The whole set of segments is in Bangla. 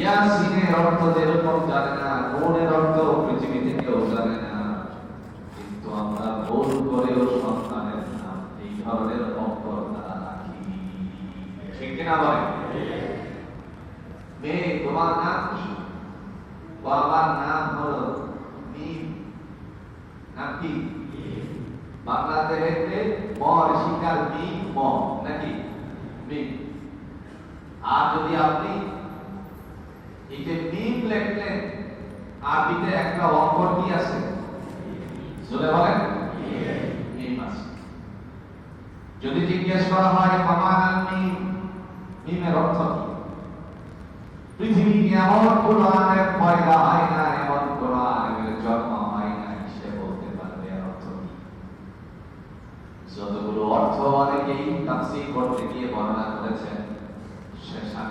ইয়াসিনের অর্থ যেরকম জানে না নুনের অর্থ পৃথিবীতে কেউ জানে না। কিন্তু আমরা ভুল করেও সন্তানের নাম, এই ধরনের অক্ষর তারা রাখি। ঠিক কিনা বলে মেয়ে, তোমার নাম কি? বাবার নাম হলো মিম নাম কি? বাংলাতে লিখলে মর শিকার মিম ম, নাকি? মিম আর যদি আপনি এই যে মিম লিখলেন আরবিতে একটা অক্ষর কি আছে? জোরে বলেন। মিম আছে। যদি জিজ্ঞেস করা হয় মামান মিম মিমের অর্থ কি? পৃথিবী এমন আলেম পয়দা হয় না, এমন কোন আলেমের জন্ম হয় না, সে বলতে পারবে এর অর্থ কি? যতগুলো অর্থ অনেকেই তাফসীর করতে গিয়ে বর্ণনা করেছেন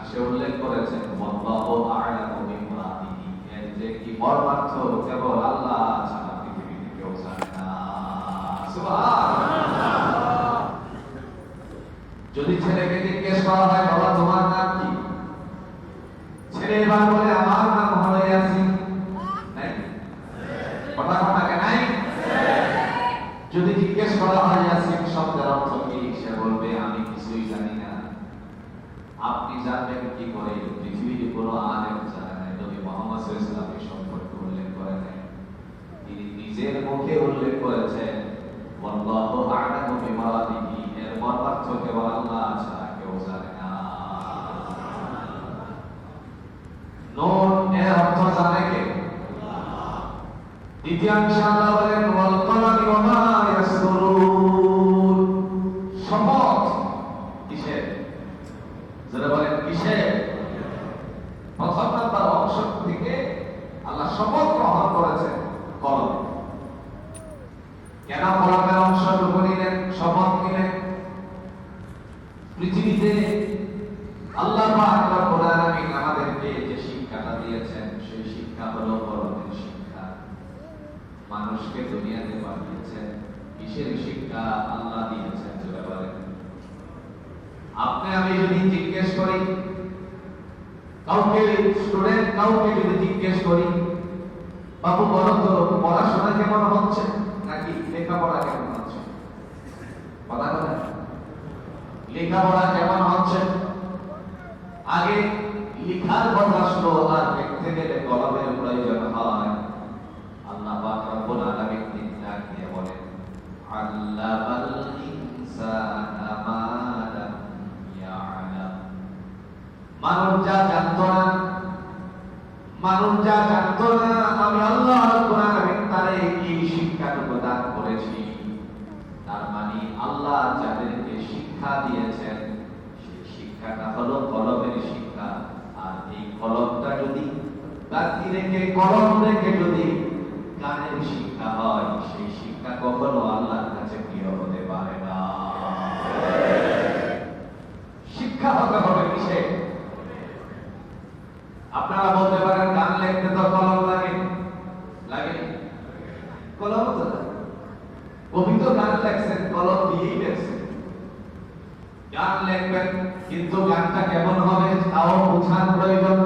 সে উল্লেখ করেছেন, আল্লাহু যে কি কেবল আল্লাহ ছাড়া পৃথিবীতে কেউ জানে না। যদি ছেলেকে জিজ্ঞেস করা হয়, বাবা, তোমার নাম কি ছেলে এবার বলে আমার নাম হলো ইয়াসিন নাই কথা কথা কে নাই যদি জিজ্ঞেস করা হয় ইয়াসিন শব্দের অর্থ কি সে বলবে আমি কিছুই জানি না আপনি জানবেন কি করে? পৃথিবীর কোনো আলেম জানে না নবী মোহাম্মদ আলাইহি সম্পর্কে উল্লেখ করে নাই। তিনি নিজের মুখে উল্লেখ করেছেন, ওয়াল্লাহু আ'লামু বিমারাদিহি এর মর্মার্থ কেবল আল্লাহ ছাড়া কেউ জানে না। নুন এর অর্থ জানে কে? দ্বিতীয়াংশে আল্লাহ যারা বলেন কিসের প্রথম নাম্বার অংশ থেকে আল্লাহ শপথ গ্রহণ করেছেন কলম। কেন কলমের অংশটুকু নিলেন শপথ নিলেন? পৃথিবীতে আল্লাহ আমাদেরকে যে শিক্ষাটা দিয়েছেন, সেই শিক্ষা হলো কলমের শিক্ষা। মানুষকে দুনিয়াতে পাঠিয়েছেন। কিসের শিক্ষা আল্লাহ দিয়েছেন? জোরে বলেন আপনি আমি যদি জিজ্ঞেস করি, কাউকে স্টুডেন্ট কাউকে যদি জিজ্ঞেস করি, বাবু, বলো তো, পড়াশোনা কেমন হচ্ছে? নাকি লেখাপড়া কেমন হচ্ছে? কথা কথা লেখাপড়া কেমন হচ্ছে? আগে লেখার কথা আসলো আর লিখতে গেলে কলমের প্রয়োজন হয় আল্লাহ পাক রব্বুল আলামিন তিন ডাক দিয়ে বলেন আল্লামাল ইনসানা মা লাম ইয়ালাম মানুষ যা জানতো না। মানুষ যা জানতো না, আমি আল্লাহ তারে এই শিক্ষাটুকু দান করেছি। তার মানে আল্লাহ যাদেরকে শিক্ষা দিয়েছেন, সেই শিক্ষাটা হলো কলমের শিক্ষা। আর এই কলমটা যদি বাকি রেখে, কলম রেখে যদি গানের শিক্ষা হয়, সেই শিক্ষা কখনো আল্লাহর কাছে প্রিয় হতে পারে না শিক্ষা হতে হবে কিসে আপনারা বলতে পারেন গান লিখতে তো কলম লাগে লাগে কলম তো লাগে কবি তো গান লেখছেন কলম দিয়েই লেখছেন গান লিখবেন, কিন্তু গানটা কেমন হবে তাও বোঝার প্রয়োজন।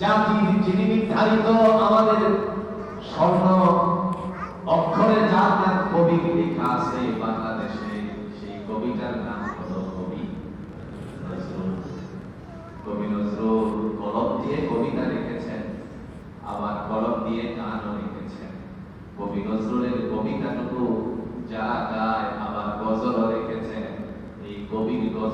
জাতি যিনি নির্ধারিত আমাদের স্বর্ণ অক্ষরে যার নাম কবি লেখা আছে বাংলাদেশে। সেই কবিতার নাম হলো কবি কবি নজরুল কলম দিয়ে কবিতা লিখেছেন, আবার কলম দিয়ে গানও লিখেছেন। কবি নজরুলের কবিতাটুকু যা গায় আবার গজলও লিখেছেন এই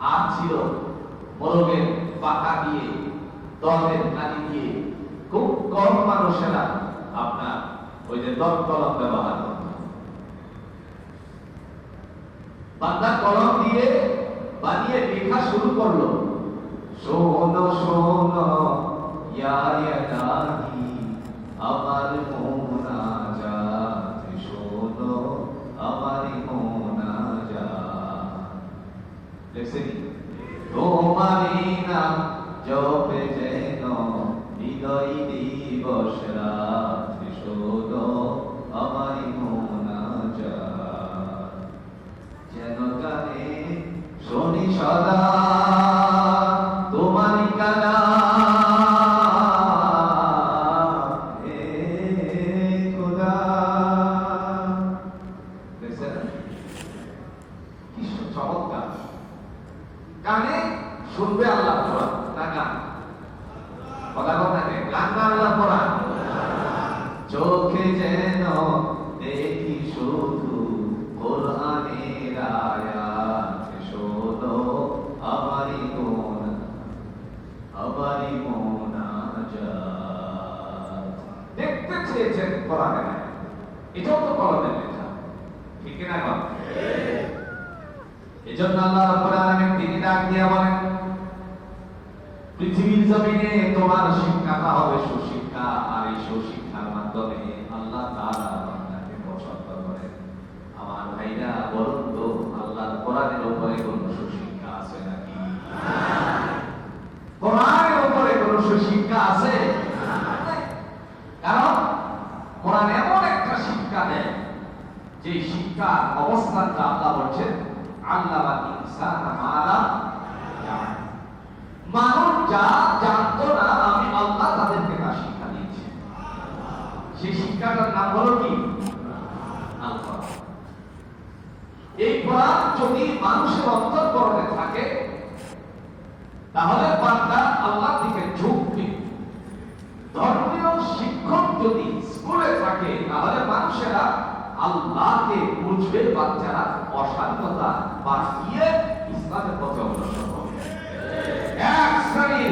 আর ছিল মোরগের পাকা দিয়ে দলের কালি দিয়ে। খুব কম মানুষেরা আপনার ওই যে দল কলম ব্যবহার করত। বান্দা কলম দিয়ে বানিয়ে লেখা শুরু করল। শোনো শোনো আমার মোনাজাত জপে যেন হৃদয় দিবস রাত। চেয়েছেন না। এটাও তো কলমের লেখা। ঠিক না এজন্য আল্লাহ রাব্বুল আলামিন তিনি ডাক বলেন, পৃথিবীর জমিনে তোমার শিক্ষাটা হবে সুশিক্ষা আর এই সুশিক্ষার মাধ্যমে আল্লাহ তাআলা বান্দাকে পছন্দ করেন আমার ভাইরা বলুন তো আল্লাহর কোরআনের উপরে কোন সুশিক্ষা আছে নাকি কোরআনের উপরে কোন সুশিক্ষা আছে কারণ কোরআন এমন একটা শিক্ষা দেয় যে শিক্ষার অবস্থানটা আল্লাহ বলছেন আল্লাহ মানুষ যা জানতো না, আমি আল্লাহ তাদেরকে শিক্ষা দিয়েছি। সেই শিক্ষাটার নাম হলো কি? এই কোরআন যদি মানুষের অন্তর্করণে থাকে, তাহলে বান্দা আল্লাহ দিকে ঝুঁকবে ধর্মীয় শিক্ষক যদি স্কুলে থাকে তাহলে মানুষেরা বুঝবে বাচ্চারা অশান্ততা বাঁচিয়ে ইসলামের পথে অগ্রসর হবে। এক শ্রেণির